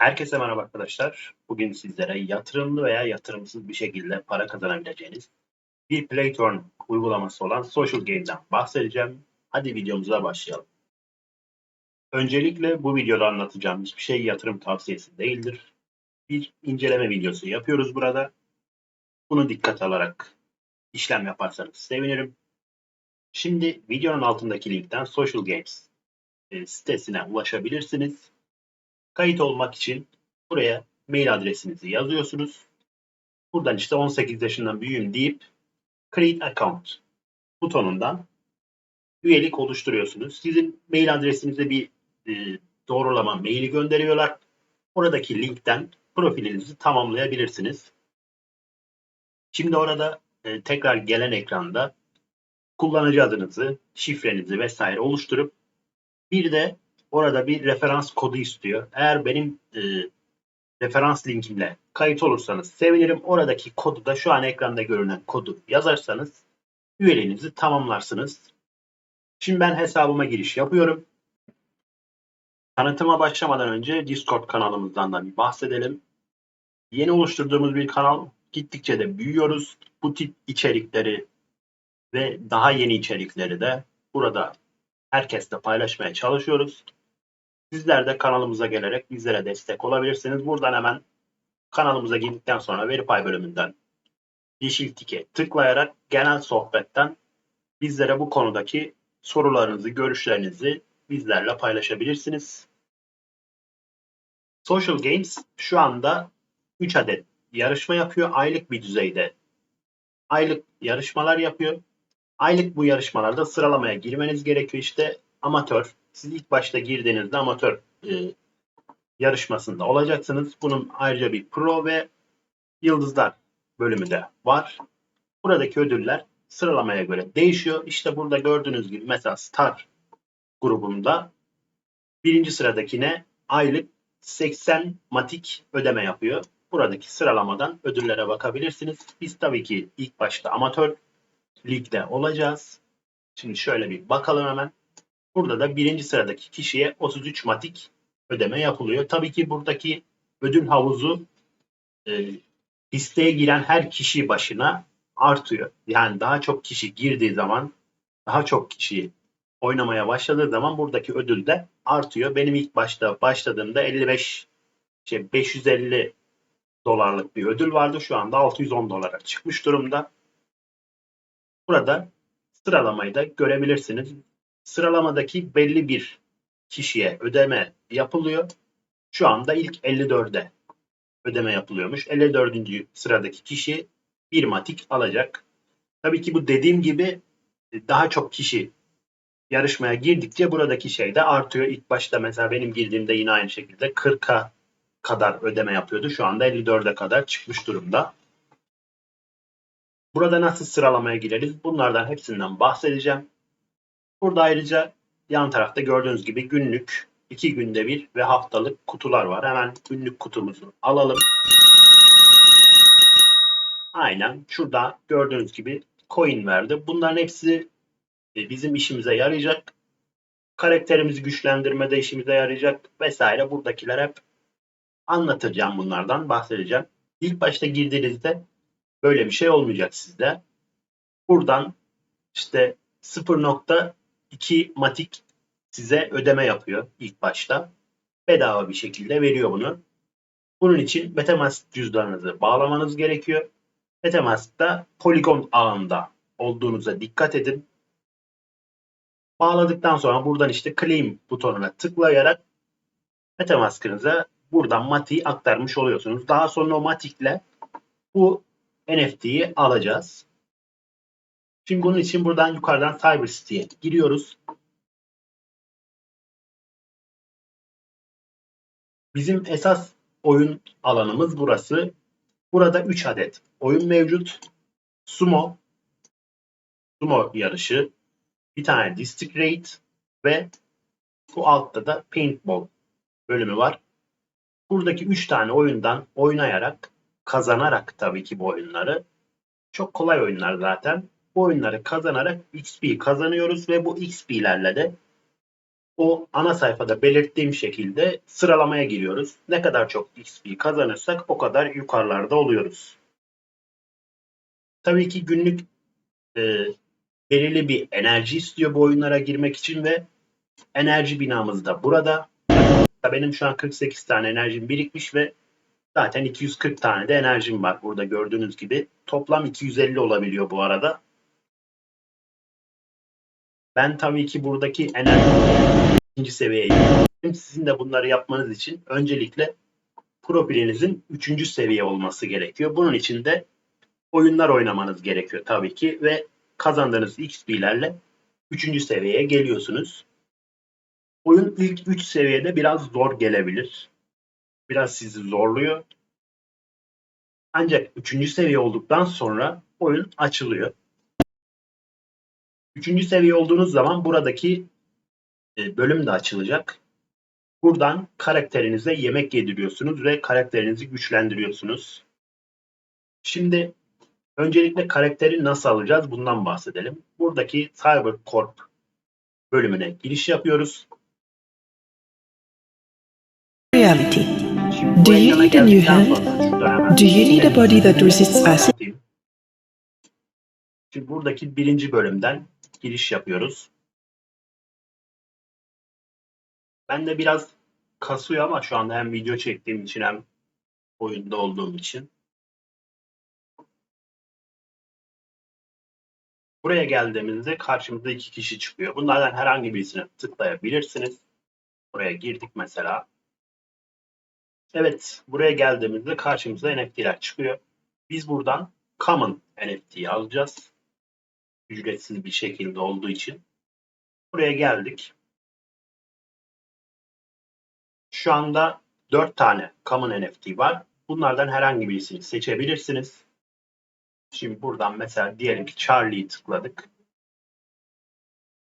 Herkese merhaba arkadaşlar. Bugün sizlere yatırımlı veya yatırımsız bir şekilde para kazanabileceğiniz bir Playturn uygulaması olan Social Game'den bahsedeceğim. Hadi videomuza başlayalım. Öncelikle bu videoda anlatacağım hiçbir şey yatırım tavsiyesi değildir. Bir inceleme videosu yapıyoruz burada. Bunu dikkat alarak işlem yaparsanız sevinirim. Şimdi videonun altındaki linkten Social Games e, sitesine ulaşabilirsiniz. Kayıt olmak için buraya mail adresinizi yazıyorsunuz. Buradan işte 18 yaşından büyüğüm deyip Create Account butonundan üyelik oluşturuyorsunuz. Sizin mail adresinize bir e, doğrulama maili gönderiyorlar. Oradaki linkten profilinizi tamamlayabilirsiniz. Şimdi orada e, tekrar gelen ekranda kullanıcı adınızı, şifrenizi vesaire oluşturup bir de orada bir referans kodu istiyor. Eğer benim e, referans linkimle kayıt olursanız sevinirim. Oradaki kodu da şu an ekranda görünen kodu yazarsanız üyeliğinizi tamamlarsınız. Şimdi ben hesabıma giriş yapıyorum. Tanıtıma başlamadan önce Discord kanalımızdan da bir bahsedelim. Yeni oluşturduğumuz bir kanal. Gittikçe de büyüyoruz. Bu tip içerikleri ve daha yeni içerikleri de burada herkesle paylaşmaya çalışıyoruz. Sizler de kanalımıza gelerek bizlere destek olabilirsiniz. Buradan hemen kanalımıza girdikten sonra veri pay bölümünden yeşil tike tıklayarak genel sohbetten bizlere bu konudaki sorularınızı, görüşlerinizi bizlerle paylaşabilirsiniz. Social Games şu anda 3 adet yarışma yapıyor. Aylık bir düzeyde aylık yarışmalar yapıyor. Aylık bu yarışmalarda sıralamaya girmeniz gerekiyor. İşte amatör. Siz ilk başta girdiğinizde amatör e, yarışmasında olacaksınız. Bunun ayrıca bir pro ve yıldızlar bölümü de var. Buradaki ödüller sıralamaya göre değişiyor. İşte burada gördüğünüz gibi mesela Star grubunda birinci sıradakine aylık 80 matik ödeme yapıyor. Buradaki sıralamadan ödüllere bakabilirsiniz. Biz tabii ki ilk başta amatör ligde olacağız. Şimdi şöyle bir bakalım hemen. Burada da birinci sıradaki kişiye 33 matik ödeme yapılıyor. Tabii ki buradaki ödül havuzu e, listeye giren her kişi başına artıyor. Yani daha çok kişi girdiği zaman, daha çok kişi oynamaya başladığı zaman buradaki ödül de artıyor. Benim ilk başta başladığımda 55 şey 550 dolarlık bir ödül vardı. Şu anda 610 dolara çıkmış durumda. Burada sıralamayı da görebilirsiniz. Sıralamadaki belli bir kişiye ödeme yapılıyor. Şu anda ilk 54'e ödeme yapılıyormuş. 54. sıradaki kişi bir matik alacak. Tabii ki bu dediğim gibi daha çok kişi yarışmaya girdikçe buradaki şey de artıyor. İlk başta mesela benim girdiğimde yine aynı şekilde 40'a kadar ödeme yapıyordu. Şu anda 54'e kadar çıkmış durumda. Burada nasıl sıralamaya gireriz? Bunlardan hepsinden bahsedeceğim. Burada ayrıca yan tarafta gördüğünüz gibi günlük, iki günde bir ve haftalık kutular var. Hemen günlük kutumuzu alalım. Aynen şurada gördüğünüz gibi coin verdi. Bunların hepsi e, bizim işimize yarayacak. Karakterimizi güçlendirmede işimize yarayacak vesaire. Buradakiler hep anlatacağım bunlardan bahsedeceğim. İlk başta girdiğinizde böyle bir şey olmayacak sizde. Buradan işte 0.2 matik size ödeme yapıyor ilk başta. Bedava bir şekilde veriyor bunu. Bunun için Metamask cüzdanınızı bağlamanız gerekiyor. Metamask'ta Polygon ağında olduğunuza dikkat edin. Bağladıktan sonra buradan işte Claim butonuna tıklayarak Metamask'ınıza buradan Matik'i aktarmış oluyorsunuz. Daha sonra o Matik'le bu NFT'yi alacağız. Şimdi bunun için buradan yukarıdan CyberCity'ye giriyoruz. Bizim esas oyun alanımız burası. Burada 3 adet oyun mevcut. Sumo, Sumo yarışı, bir tane District Raid ve bu altta da Paintball bölümü var. Buradaki 3 tane oyundan oynayarak, kazanarak tabii ki bu oyunları çok kolay oyunlar zaten. Bu oyunları kazanarak XP kazanıyoruz ve bu XP'lerle de o ana sayfada belirttiğim şekilde sıralamaya giriyoruz. Ne kadar çok XP kazanırsak o kadar yukarılarda oluyoruz. Tabii ki günlük e, belirli bir enerji istiyor bu oyunlara girmek için ve enerji binamız da burada. Benim şu an 48 tane enerjim birikmiş ve zaten 240 tane de enerjim var burada gördüğünüz gibi. Toplam 250 olabiliyor bu arada. Ben tabii ki buradaki enerji ikinci seviyeye indirdim. Sizin de bunları yapmanız için öncelikle profilinizin üçüncü seviye olması gerekiyor. Bunun için de oyunlar oynamanız gerekiyor tabii ki ve kazandığınız XP'lerle üçüncü seviyeye geliyorsunuz. Oyun ilk 3 seviyede biraz zor gelebilir. Biraz sizi zorluyor. Ancak üçüncü seviye olduktan sonra oyun açılıyor. Üçüncü seviye olduğunuz zaman buradaki e, bölüm de açılacak. Buradan karakterinize yemek yediriyorsunuz ve karakterinizi güçlendiriyorsunuz. Şimdi öncelikle karakteri nasıl alacağız bundan bahsedelim. Buradaki Cybercorp bölümüne giriş yapıyoruz. Reality. Do you need a new hemen Do you need a body that resists acid? Anlatayım. Şimdi buradaki birinci bölümden giriş yapıyoruz. Ben de biraz kasıyor ama şu anda hem video çektiğim için hem oyunda olduğum için. Buraya geldiğimizde karşımıza iki kişi çıkıyor. Bunlardan herhangi birisine tıklayabilirsiniz. Buraya girdik mesela. Evet, buraya geldiğimizde karşımıza NFT'ler çıkıyor. Biz buradan Common NFT'yi alacağız. Ücretsiz bir şekilde olduğu için. Buraya geldik. Şu anda 4 tane Common NFT var. Bunlardan herhangi birisini seçebilirsiniz. Şimdi buradan mesela diyelim ki Charlie'yi tıkladık.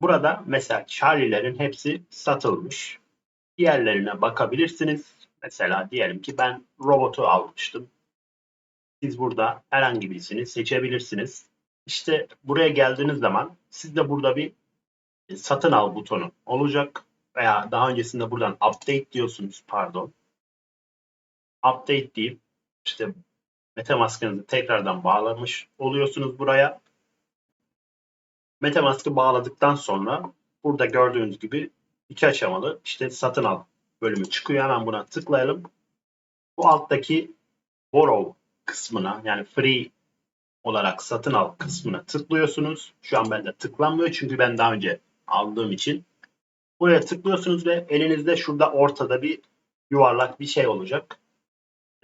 Burada mesela Charlie'lerin hepsi satılmış. Diğerlerine bakabilirsiniz. Mesela diyelim ki ben robotu almıştım. Siz burada herhangi birisini seçebilirsiniz. İşte buraya geldiğiniz zaman sizde burada bir satın al butonu olacak veya daha öncesinde buradan update diyorsunuz pardon. Update deyip işte MetaMask'ınızı tekrardan bağlamış oluyorsunuz buraya. MetaMask'ı bağladıktan sonra burada gördüğünüz gibi iki aşamalı işte satın al bölümü çıkıyor. Hemen buna tıklayalım. Bu alttaki borrow kısmına yani free olarak satın al kısmına tıklıyorsunuz. Şu an bende tıklanmıyor çünkü ben daha önce aldığım için. Buraya tıklıyorsunuz ve elinizde şurada ortada bir yuvarlak bir şey olacak.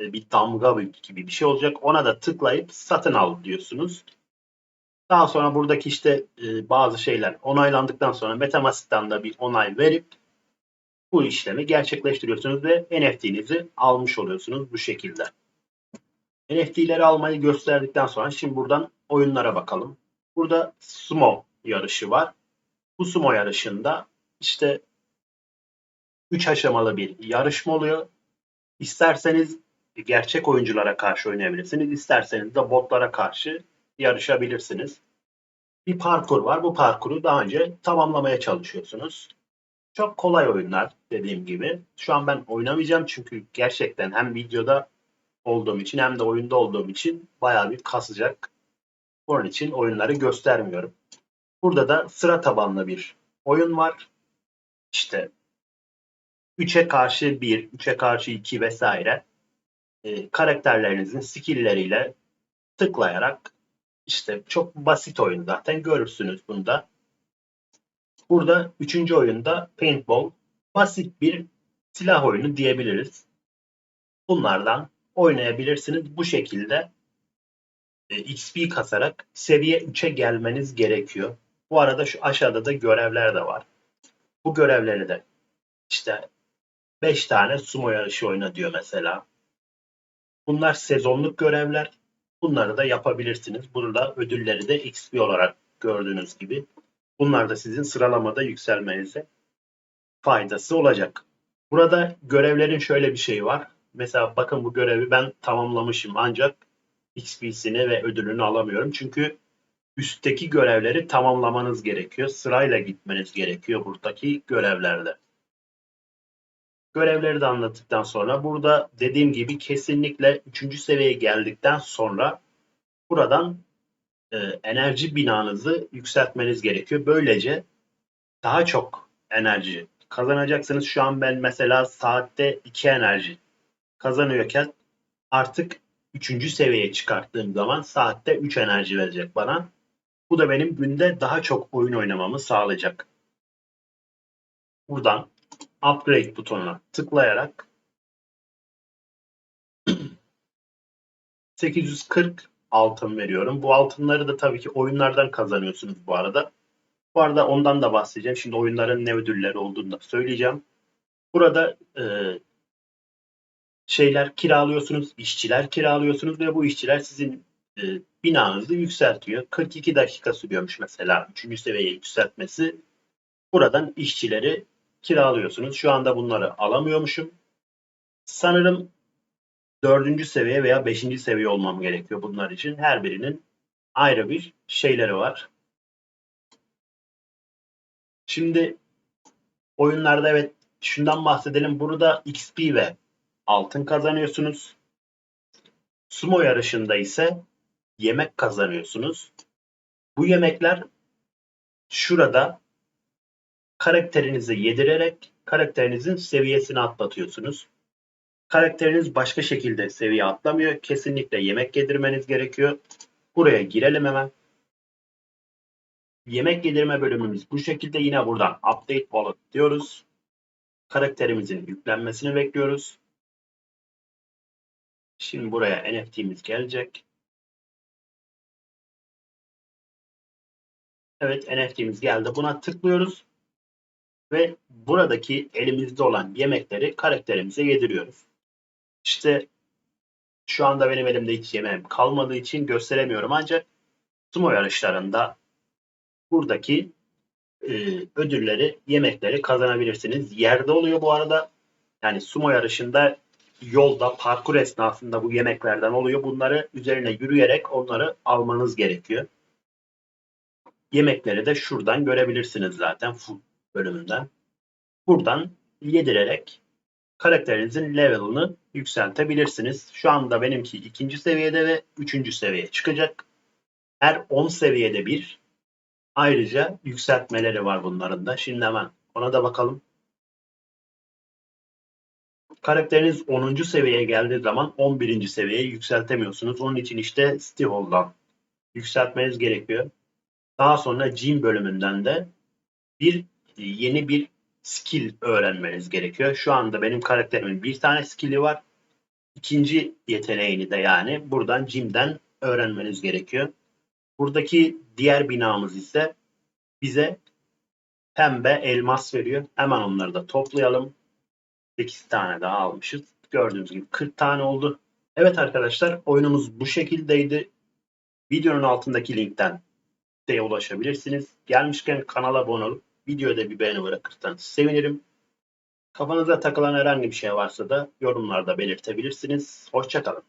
E, Bir damga gibi bir şey olacak. Ona da tıklayıp satın al diyorsunuz. Daha sonra buradaki işte e, bazı şeyler onaylandıktan sonra MetaMask'tan da bir onay verip bu işlemi gerçekleştiriyorsunuz ve NFT'nizi almış oluyorsunuz bu şekilde. NFT'leri almayı gösterdikten sonra şimdi buradan oyunlara bakalım. Burada sumo yarışı var. Bu sumo yarışında işte 3 aşamalı bir yarışma oluyor. İsterseniz gerçek oyunculara karşı oynayabilirsiniz. İsterseniz de botlara karşı yarışabilirsiniz. Bir parkur var. Bu parkuru daha önce tamamlamaya çalışıyorsunuz. Çok kolay oyunlar dediğim gibi. Şu an ben oynamayacağım çünkü gerçekten hem videoda olduğum için hem de oyunda olduğum için bayağı bir kasacak. Onun için oyunları göstermiyorum. Burada da sıra tabanlı bir oyun var. İşte 3'e karşı 1, 3'e karşı 2 vesaire e, karakterlerinizin skill'leriyle tıklayarak işte çok basit oyun zaten görürsünüz bunda. Burada üçüncü oyunda paintball basit bir silah oyunu diyebiliriz. Bunlardan oynayabilirsiniz. Bu şekilde e, XP kasarak seviye 3'e gelmeniz gerekiyor. Bu arada şu aşağıda da görevler de var. Bu görevleri de işte 5 tane sumo yarışı oyna diyor mesela. Bunlar sezonluk görevler. Bunları da yapabilirsiniz. Burada ödülleri de XP olarak gördüğünüz gibi. Bunlar da sizin sıralamada yükselmenize faydası olacak. Burada görevlerin şöyle bir şeyi var. Mesela bakın bu görevi ben tamamlamışım ancak XP'sini ve ödülünü alamıyorum. Çünkü üstteki görevleri tamamlamanız gerekiyor. Sırayla gitmeniz gerekiyor buradaki görevlerde. Görevleri de anlattıktan sonra burada dediğim gibi kesinlikle 3. seviyeye geldikten sonra buradan e, enerji binanızı yükseltmeniz gerekiyor. Böylece daha çok enerji kazanacaksınız. Şu an ben mesela saatte 2 enerji kazanıyorken artık 3. seviyeye çıkarttığım zaman saatte 3 enerji verecek bana. Bu da benim günde daha çok oyun oynamamı sağlayacak. Buradan upgrade butonuna tıklayarak 840 altın veriyorum. Bu altınları da tabii ki oyunlardan kazanıyorsunuz bu arada. Bu arada ondan da bahsedeceğim. Şimdi oyunların ne ödülleri olduğunu da söyleyeceğim. Burada e, şeyler kiralıyorsunuz, işçiler kiralıyorsunuz ve bu işçiler sizin e, binanızı yükseltiyor. 42 dakika sürüyormuş mesela 3. seviyeye yükseltmesi. Buradan işçileri kiralıyorsunuz. Şu anda bunları alamıyormuşum. Sanırım 4. seviye veya 5. seviye olmam gerekiyor bunlar için. Her birinin ayrı bir şeyleri var. Şimdi oyunlarda evet şundan bahsedelim. Burada XP ve altın kazanıyorsunuz. Sumo yarışında ise yemek kazanıyorsunuz. Bu yemekler şurada karakterinizi yedirerek karakterinizin seviyesini atlatıyorsunuz. Karakteriniz başka şekilde seviye atlamıyor. Kesinlikle yemek yedirmeniz gerekiyor. Buraya girelim hemen. Yemek yedirme bölümümüz bu şekilde. Yine buradan Update Wallet diyoruz. Karakterimizin yüklenmesini bekliyoruz. Şimdi buraya NFT'miz gelecek. Evet NFT'miz geldi. Buna tıklıyoruz. Ve buradaki elimizde olan yemekleri karakterimize yediriyoruz. İşte şu anda benim elimde hiç yemeğim kalmadığı için gösteremiyorum ancak sumo yarışlarında buradaki e, ödülleri, yemekleri kazanabilirsiniz. Yerde oluyor bu arada. Yani sumo yarışında yolda, parkur esnasında bu yemeklerden oluyor. Bunları üzerine yürüyerek onları almanız gerekiyor. Yemekleri de şuradan görebilirsiniz zaten full bölümünden. Buradan yedirerek karakterinizin level'ını yükseltebilirsiniz. Şu anda benimki ikinci seviyede ve üçüncü seviyeye çıkacak. Her 10 seviyede bir ayrıca yükseltmeleri var bunların da. Şimdi hemen ona da bakalım. Karakteriniz 10. seviyeye geldiği zaman 11. seviyeye yükseltemiyorsunuz. Onun için işte Stihol'dan yükseltmeniz gerekiyor. Daha sonra Gym bölümünden de bir yeni bir skill öğrenmeniz gerekiyor. Şu anda benim karakterimin bir tane skill'i var. İkinci yeteneğini de yani buradan Gym'den öğrenmeniz gerekiyor. Buradaki diğer binamız ise bize pembe elmas veriyor. Hemen onları da toplayalım. 8 tane daha almışız. Gördüğünüz gibi 40 tane oldu. Evet arkadaşlar oyunumuz bu şekildeydi. Videonun altındaki linkten de ulaşabilirsiniz. Gelmişken kanala abone olup videoda bir beğeni bırakırsanız sevinirim. Kafanıza takılan herhangi bir şey varsa da yorumlarda belirtebilirsiniz. Hoşçakalın.